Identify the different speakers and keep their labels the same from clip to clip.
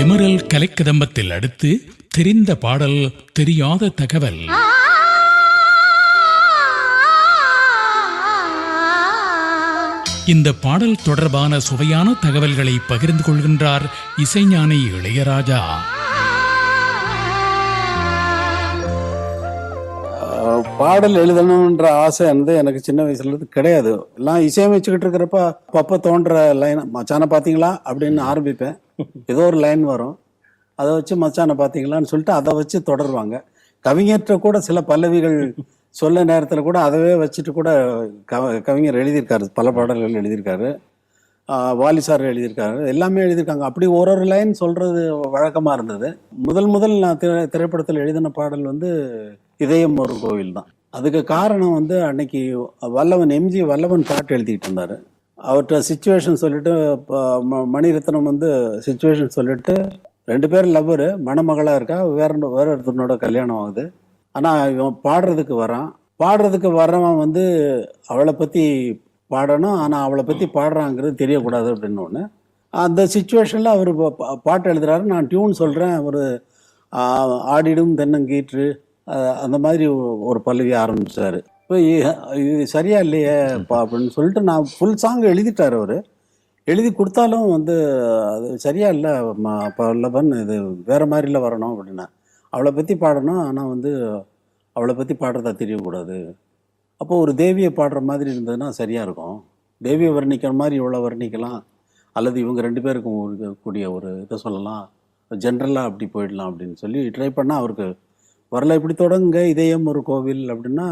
Speaker 1: Emerald கலைக்கதம்பத்தில் அடுத்து தெரிந்த பாடல் தெரியாத தகவல். இந்த பாடல் தொடர்பான சுவையான தகவல்களை பகிர்ந்து கொள்கின்றார் இசைஞானி இளையராஜா.
Speaker 2: பாடல் எழுதணுன்ற ஆசை வந்து எனக்கு சின்ன வயசுல இருந்து கிடையாது. எல்லாம் இசையமைச்சுக்கிட்டு இருக்கிறப்ப அப்பப்ப தோன்ற லைன் மச்சான பாத்தீங்களா அப்படின்னு ஆரம்பிப்பேன். ஏதோ ஒரு லைன் வரும். அதை வச்சு மச்சானை பார்த்தீங்களான்னு சொல்லிட்டு அதை வச்சு தொடருவாங்க. கவிஞர்கிட்ட கூட சில பல்லவிகள் சொல்ல நேரத்தில் கூட அதவே வச்சுட்டு கூட கவ- கவிஞர் எழுதியிருக்காரு. பல பாடல்கள் எழுதியிருக்காரு. வாலி சார் எழுதியிருக்காரு. எல்லாமே எழுதியிருக்காங்க. அப்படி ஒரு ஒரு லைன் சொல்கிறது வழக்கமாக இருந்தது. முதல் முதல் நான் திரை திரைப்படத்தில் எழுதின பாடல் வந்து இதயம் ஒரு கோவில் தான் அதுக்கு காரணம் வந்து அன்னைக்கு வல்லவன் எம்ஜி வல்லவன் பாட்டு எழுதிக்கிட்டு இருந்தார். அவர்கிட்ட சுச்சுவேஷன் சொல்லிட்டு இப்போ ம- மணிரத்னம் வந்து சுச்சுவேஷன் சொல்லிட்டு ரெண்டு பேரும் லவ்வரு மணமகளாக இருக்கா வேற வேற ஒருத்தனோட கல்யாணம் ஆகுது. ஆனால் இவன் பாடுறதுக்கு வரான். பாடுறதுக்கு வர்றவன் வந்து அவளை பற்றி பாடணும் ஆனால் அவளை பற்றி பாடுறாங்கிறது தெரியக்கூடாது அப்படின்னு ஒன்று அந்த சுச்சுவேஷனில் அவர் பாட்டு எழுதுறாரு. நான் டியூன் சொல்கிறேன் ஒரு ஆடிடும் தென்னங்கீற்று அந்த மாதிரி ஒரு- ஒரு பல்லவி இப்போ இது சரியா இல்லையே பா அப்படின்னு சொல்லிட்டு நான் ஃபுல் சாங் எழுதிட்டார் அவர். எழுதி கொடுத்தாலும் வந்து அது சரியா இல்லை பல்லவன் இது வேற மாதிரில வரணும் அப்படின்னா. அவளை பற்றி பாடணும் ஆனால் வந்து அவளை பற்றி பாடுறதா தெரியக்கூடாது. அப்போ ஒரு தேவியை பாடுற மாதிரி இருந்ததுன்னா சரியாக இருக்கும். தேவியை வர்ணிக்கிற மாதிரி இவ்வளோ வர்ணிக்கலாம். அல்லது இவங்க ரெண்டு பேருக்கும் இருக்கக்கூடிய கூடிய ஒரு இதை சொல்லலாம். ஜென்ரலாக அப்படி போயிடலாம் அப்படின்னு சொல்லி ட்ரை பண்ணால் அவருக்கு வரல இப்படி தொடங்க இதயம் ஒரு கோவில் அப்படின்னா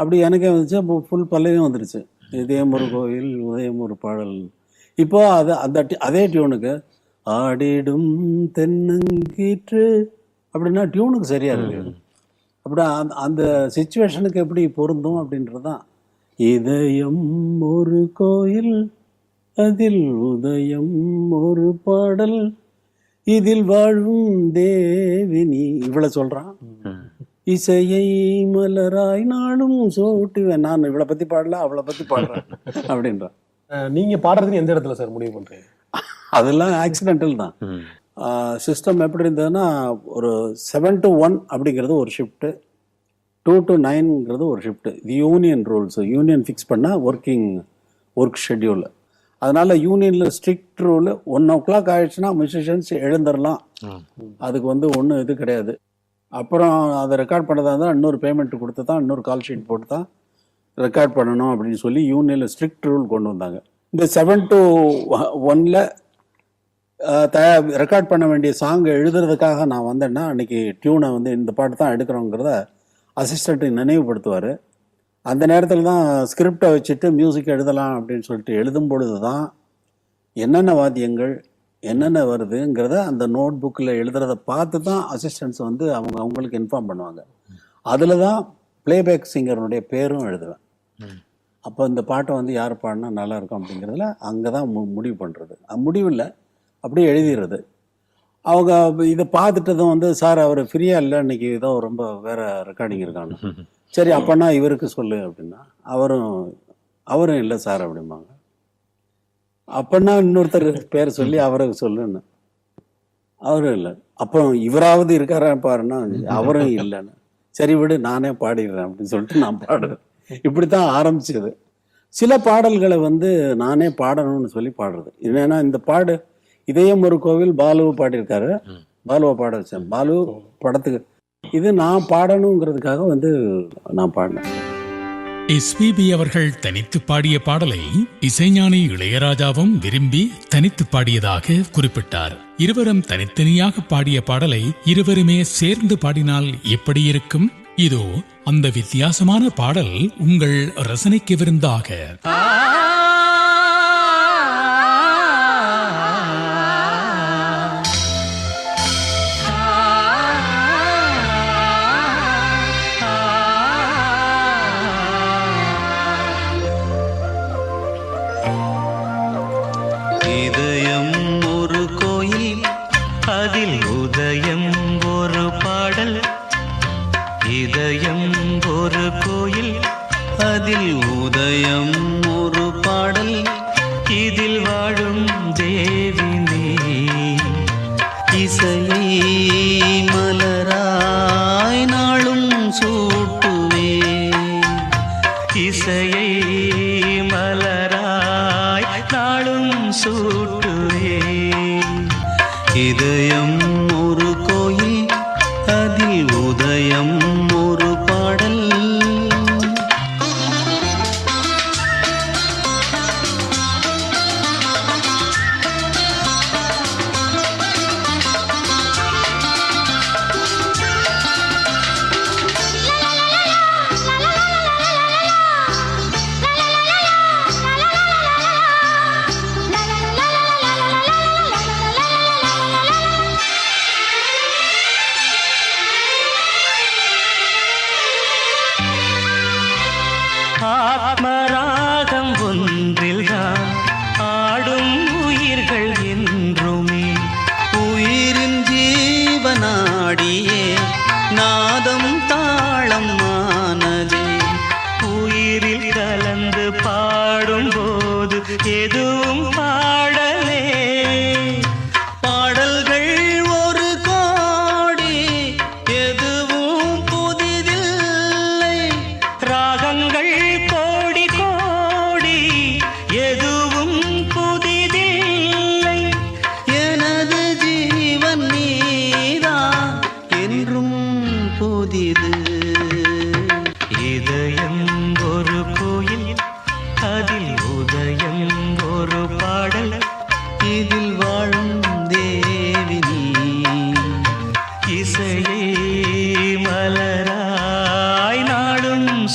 Speaker 2: அப்படி எனக்கே வந்துச்சு. அப்போ ஃபுல் பல்லவியும் வந்துருச்சு. இதயம் ஒரு கோவில் உதயம் ஒரு பாடல். இப்போ அது அந்த அதே டியூனுக்கு ஆடிடும் தென்னங்கீற்று அப்படின்னா டியூனுக்கு சரியா இருக்கு. அப்படி அந்த அந்த சுச்சுவேஷனுக்கு எப்படி பொருந்தும் அப்படின்றது தான் இதயம் ஒரு கோயில் அதில் உதயம் ஒரு பாடல் இதில் வாழும் தேவினி இவ்வளவு சொல்றான். இசையை மலராய் நாளும் சோட்டுவேன். நான் இவளை பத்தி பாடல அவளை பத்தி பாடுறேன் அப்படின்றான்
Speaker 3: நீங்க பாடுறதுன்னு எந்த இடத்துல சார் முடிவு பண்றீங்க?
Speaker 2: அதெல்லாம் ஆக்சிடென்டல் தான். சிஸ்டம் எப்படி இருந்ததுன்னா ஒரு செவன் டு ஒன் அப்படிங்கிறது ஒரு ஷிஃப்ட்டு டூ டு நைன்ங்கிறது ஒரு ஷிஃப்ட்டு இது யூனியன் ரூல்ஸ் யூனியன் ஃபிக்ஸ் பண்ண ஒர்க்கிங் ஒர்க் ஷெட்யூல் அதனால யூனியனில் strict rule one o'clock ஆயிடுச்சுன்னா மியூசிஷியன்ஸ் எழுந்துடலாம் அதுக்கு வந்து ஒன்றும் இது கிடையாது. அப்புறம் அதை ரெக்கார்ட் பண்ணதா இருந்தால் இன்னொரு பேமெண்ட் கொடுத்து தான் இன்னொரு கால் ஷீட் போட்டு தான் ரெக்கார்ட் பண்ணணும் அப்படின்னு சொல்லி யூனியனில் ஸ்ட்ரிக்ட் ரூல் கொண்டு வந்தாங்க. இந்த செவன் டு ஒன்ல ரெக்கார்ட் பண்ண வேண்டிய சாங் எழுதுறதுக்காக நான் வந்தேன்னா அன்னைக்கு டியூனை வந்து இந்த பாட்டு தான் எடுக்கிறோங்கிறத அசிஸ்டண்ட்டு நினைவுபடுத்துவார். அந்த நேரத்தில் தான் ஸ்கிரிப்டை வச்சுட்டு மியூசிக் எழுதலாம் அப்படின்னு சொல்லிட்டு எழுதும் பொழுது தான் என்னென்ன வாத்தியங்கள் என்னென்ன வருதுங்கிறத அந்த நோட் புக்கில் எழுதுறத பார்த்து தான் அசிஸ்டன்ட்ஸ் வந்து அவங்க அவங்களுக்கு இன்ஃபார்ம் பண்ணுவாங்க. அதில் தான் பிளேபேக் சிங்கருடைய பேரும் எழுதுவேன். அப்போ இந்த பாட்டை வந்து யார் பாடினா நல்லா இருக்கும் அப்படிங்கிறதுல அங்கே தான் மு முடிவு பண்ணுறது முடிவில் அப்படியே எழுதிடுறது. அவங்க இதை பார்த்துட்டதும் வந்து சார் அவர் ஃப்ரீயாக இல்லை இன்னைக்கு ஏதோ ரொம்ப வேற ரெக்கார்டிங் இருக்காங்க சரி அப்போனா இவருக்கு சொல்லு அப்படின்னா அவரும் அவரும் இல்லை சார் அப்படிம்பாங்க. அப்பன்னா இன்னொருத்தர் பேர் சொல்லி அவருக்கு சொல்லுன்னு. அவரும் இல்லை. அப்புறம் இவராவது இருக்காரா பாருன்னா அவரும் இல்லைன்னு. சரி விடு நானே பாடிடுறேன் அப்படின்னு சொல்லிட்டு நான் பாடுறேன் இப்படித்தான் ஆரம்பிச்சது. சில பாடல்களை வந்து நானே பாடணும்னு சொல்லி பாடுறது. என்னன்னா இந்த பாடு இதயம் ஒரு கோவில் பாலுவை பாடியிருக்காரு. பாலுவை பாட வச்சேன். பாலு படத்துக்கு. இது நான் பாடணுங்கிறதுக்காக வந்து நான் பாடினேன்.
Speaker 1: எஸ்பிபி அவர்கள் தனித்து பாடிய பாடலை இசைஞானி இளையராஜாவும் விரும்பி தனித்து பாடியதாக குறிப்பிட்டார். இருவரும் தனித்தனியாக பாடிய பாடலை இருவருமே சேர்ந்து பாடினால் எப்படி இருக்கும்? இதோ அந்த வித்தியாசமான பாடல் உங்கள் ரசனைக்கு விருந்தாக.
Speaker 4: பாடல் இதில் ஒன்றில்தான் ஆடும் உயிர்கள் என்றுமே. உயிரின் ஜீவனாடியே. நான்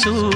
Speaker 4: ಸೂ